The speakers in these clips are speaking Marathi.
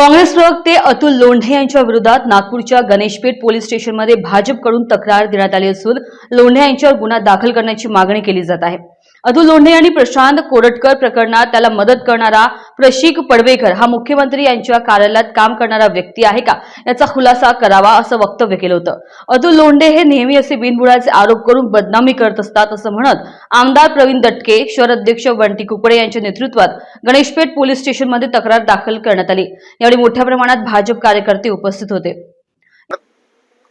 काँग्रेस प्रवक्ते अतुल लोंढे यांच्या विरोधात नागपूरच्या गणेशपेठ पोलीस स्टेशनमध्ये भाजपकडून तक्रार देण्यात आली असून लोंढे यांच्यावर गुन्हा दाखल करण्याची मागणी केली जात आहे. अतुल लोंढे आणि प्रशांत कोरटकर प्रकरणात त्याला मदत करणारा प्रशिक पडवेकर हा मुख्यमंत्री यांच्या कार्यालयात काम करणारा व्यक्ती आहे का? याचा खुलासा करावा असं वक्तव्य केलं होतं. अतुल लोंढे हे नेहमी असे बिनबुडाचे आरोप करून बदनामी करत असतात असं म्हणत आमदार प्रवीण दटके शहर अध्यक्ष बंटी कुकडे यांच्या नेतृत्वात गणेशपेठ पोलीस स्टेशनमध्ये तक्रार दाखल करण्यात आली. यावेळी मोठ्या प्रमाणात भाजप कार्यकर्ते उपस्थित होते.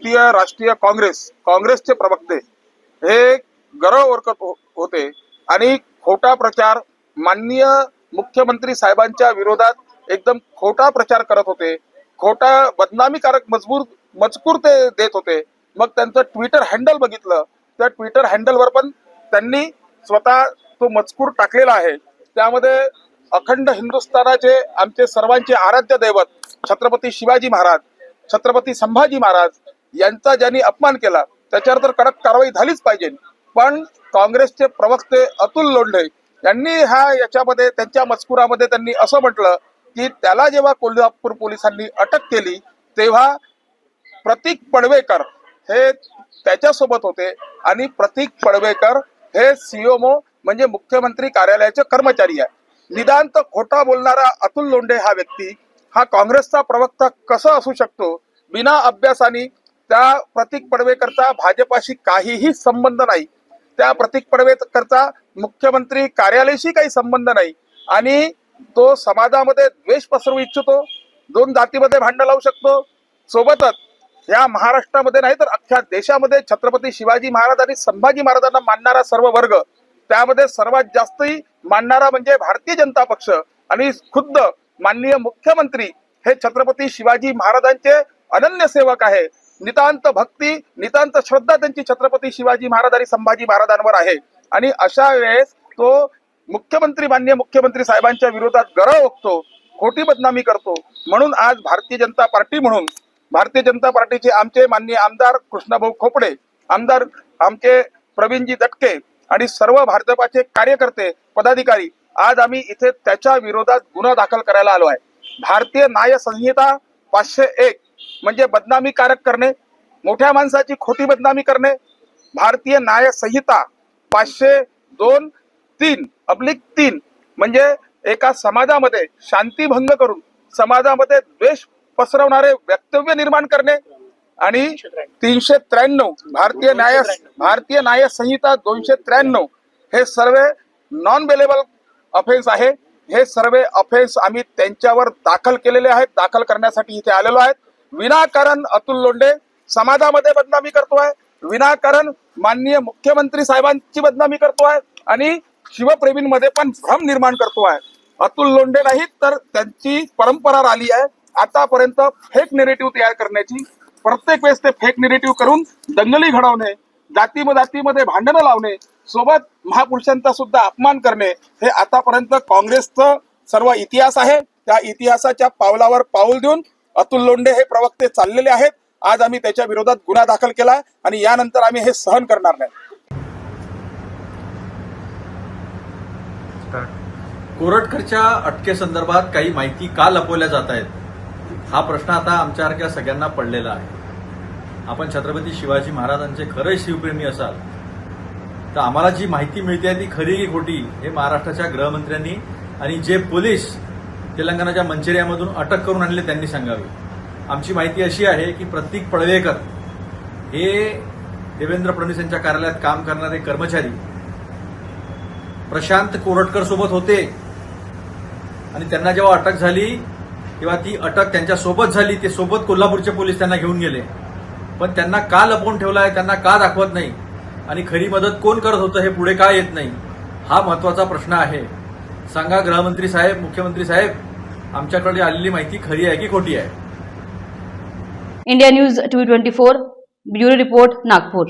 राष्ट्रीय काँग्रेस काँग्रेसचे प्रवक्ते हे गरव ओरकत हो-, होते. आणि खोटा प्रचार माननीय मुख्यमंत्री साहेबांच्या विरोधात एकदम खोटा प्रचार करत होते. खोटा बदनामीकारक मजबूर मजकूर ते देत होते. मग त्यांचं ट्विटर हँडल बघितलं. त्या ट्विटर हँडलवर पण त्यांनी स्वतः तो मजकूर टाकलेला आहे. त्यामध्ये अखंड हिंदुस्थानाचे आमचे सर्वांचे आराध्य दैवत छत्रपती शिवाजी महाराज छत्रपती संभाजी महाराज यांचा ज्यांनी अपमान केला त्याच्यावर तर कडक कारवाई झालीच पाहिजे. पण काँग्रेसचे प्रवक्ते अतुल लोंढे यांनी ह्या याच्यामध्ये त्यांच्या मजकुरामध्ये त्यांनी असं म्हटलं की त्याला जेव्हा कोल्हापूर पोलिसांनी अटक केली तेव्हा प्रतीक पडवेकर हे त्याच्यासोबत होते आणि प्रतीक पडवेकर हे सीओमो म्हणजे मुख्यमंत्री कार्यालयाचे कर्मचारी आहे निदांत खोटा बोलणारा अतुल लोंढे हा व्यक्ती हा काँग्रेसचा प्रवक्ता कसा असू शकतो? बिना अभ्यासाने त्या प्रतीक पडवेकरचा भाजपाशी काहीही संबंध नाही. त्या प्रतीक पडवेकरचा मुख्यमंत्री कार्यालयाशी काही संबंध नाही. आणि तो समाजामध्ये द्वेष पसरवू इच्छितो दोन जातीमध्ये भांडण लावू शकतो. सोबतच या महाराष्ट्रामध्ये नाही तर अख्ख्या देशामध्ये छत्रपती शिवाजी महाराज आणि संभाजी महाराजांना मानणारा सर्व वर्ग त्यामध्ये सर्वात जास्तही मानणारा म्हणजे भारतीय जनता पक्ष आणि खुद्द माननीय मुख्यमंत्री हे छत्रपती शिवाजी महाराजांचे अनन्य सेवक आहे. नितांत भक्ती नितांत श्रद्धा त्यांची छत्रपती शिवाजी महाराज आणि संभाजी महाराजांवर आहे. आणि अशा वेळेस तो मुख्यमंत्री मान्य मुख्यमंत्री साहेबांच्या विरोधात गरळ ओकतो खोटी बदनामी करतो. म्हणून आज भारतीय जनता पार्टी म्हणून भारतीय जनता पार्टीचे आमचे माननीय आमदार कृष्णभाऊ खोपडे आमदार आमचे प्रवीणजी दटके आणि सर्व भाजपाचे कार्यकर्ते पदाधिकारी आज आम्ही इथे त्याच्या विरोधात गुन्हा दाखल करायला आलो आहे. भारतीय न्याय संहिता पाचशे एक म्हणजे बदनामीकारक करणे मोठ्या माणसाची खोटी बदनामी करणे भारतीय न्याय संहिता पाचशे दोन तीन अब्लिक तीन म्हणजे एका समाजामध्ये शांतीभंग करून समाजामध्ये द्वेष पसरवणारे वक्तव्य निर्माण करणे आणि तीनशे त्र्याण्णव भारतीय न्याय भारतीय न्याय संहिता दोनशे त्र्याण्णव हे सर्व नॉन बेलेबल अफेन्स आहे. हे सर्व अफेन्स आम्ही त्यांच्यावर दाखल केलेले आहेत. दाखल करण्यासाठी इथे आलेलो आहेत. विनाकारण अतुल लोंढे समाजामध्ये बदनामी करतोय. विनाकारण माननीय मुख्यमंत्री साहेबांची बदनामी करतोय आणि शिवप्रेमींमध्ये पण भ्रम निर्माण करतोय. अतुल लोंढे नाहीत तर त्यांची परंपरा राहिली आहे. आतापर्यंत फेक निरेटिव्ह तयार करण्याची. प्रत्येक वेळेस ते फेक निरेटिव्ह करून दंगली घडवणे जाती जातीमध्ये भांडणं लावणे सोबत महापुरुषांचा सुद्धा अपमान करणे हे आतापर्यंत काँग्रेसचं सर्व इतिहास आहे. त्या इतिहासाच्या पावलावर पाऊल देऊन अतुल लोंढे हे प्रवक्ते चाललेले आहेत. आज आम्ही त्याच्या विरोधात गुन्हा दाखल केला आणि यानंतर आम्ही हे सहन करणार नाही. कोरटकरच्या अटकेसंदर्भात काही माहिती का लपवल्या जात आहेत? हा प्रश्न आता आमच्यासारख्या सगळ्यांना पडलेला आहे. आपण छत्रपती शिवाजी महाराजांचे खरे शिवप्रेमी असाल. तर आम्हाला जी माहिती मिळते ती खरी की खोटी हे महाराष्ट्राच्या गृहमंत्र्यांनी आणि जे पोलीस तेलंगणाच्या मंचेरियामधून अटक करून आणले त्यांनी सांगावी. आमची माहिती अशी आहे की प्रतीक पडवेकर हे देवेंद्र फडणवीस यांच्या कार्यालयात काम करणारे कर्मचारी प्रशांत कोरटकर सोबत होते. आणि त्यांना जेव्हा अटक झाली तेव्हा ती अटक त्यांच्यासोबत झाली. ते सोबत कोल्हापूरचे पोलीस त्यांना घेऊन गेले. पण त्यांना का लपवून ठेवलं आहे त्यांना का दाखवत नाही? आणि खरी मदत कोण करत होतं हे पुढे का येत नाही? हा महत्त्वाचा प्रश्न आहे. सांगा गृहमंत्री साहेब मुख्यमंत्री साहेब. आमच्याकडे आलेली माहिती खरी आहे की खोटी आहे? India news two twenty four bureau report Nagpur.